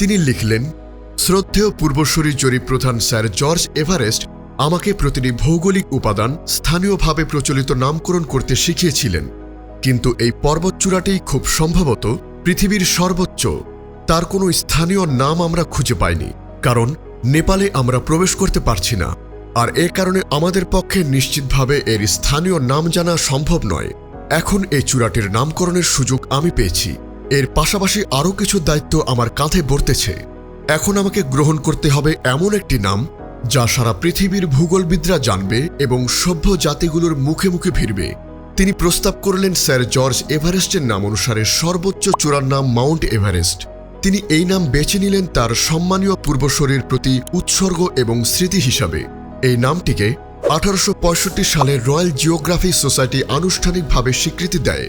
তিনি লিখলেন, শ্রদ্ধেয় পূর্বসূরি জরিপ প্রধান স্যার জর্জ এভারেস্ট আমাকে প্রতিটি ভৌগোলিক উপাদান স্থানীয়ভাবে প্রচলিত নামকরণ করতে শিখিয়েছিলেন, কিন্তু এই পর্বতচূড়াটি খুব সম্ভবত পৃথিবীর সর্বোচ্চ। তার কোনো স্থানীয় নাম আমরা খুঁজে পাইনি, কারণ নেপালে আমরা প্রবেশ করতে পারছি না। আর এ কারণে আমাদের পক্ষে নিশ্চিতভাবে এর স্থানীয় নাম জানা সম্ভব নয়। এখন এই চূড়াটির নামকরণের সুযোগ আমি পেয়েছি। এর পাশাপাশি আরও কিছু দায়িত্ব আমার কাঁধে বর্তেছে। এখন আমাকে গ্রহণ করতে হবে এমন একটি নাম, যা সারা পৃথিবীর ভূগোলবিদরা জানবে এবং সভ্য জাতিগুলোর মুখে মুখে ফিরবে। তিনি প্রস্তাব করলেন স্যার জর্জ এভারেস্টের নাম অনুসারে সর্বোচ্চ চূড়ার নাম মাউন্ট এভারেস্ট। তিনি এই নাম বেছে নিলেন তার সম্মানীয় পূর্বশরীর প্রতি উৎসর্গ এবং স্মৃতি হিসাবে। এই নামটিকে আঠারোশো পঁয়ষট্টি সালে রয়্যাল জিওগ্রাফি সোসাইটি আনুষ্ঠানিকভাবে স্বীকৃতি দেয়।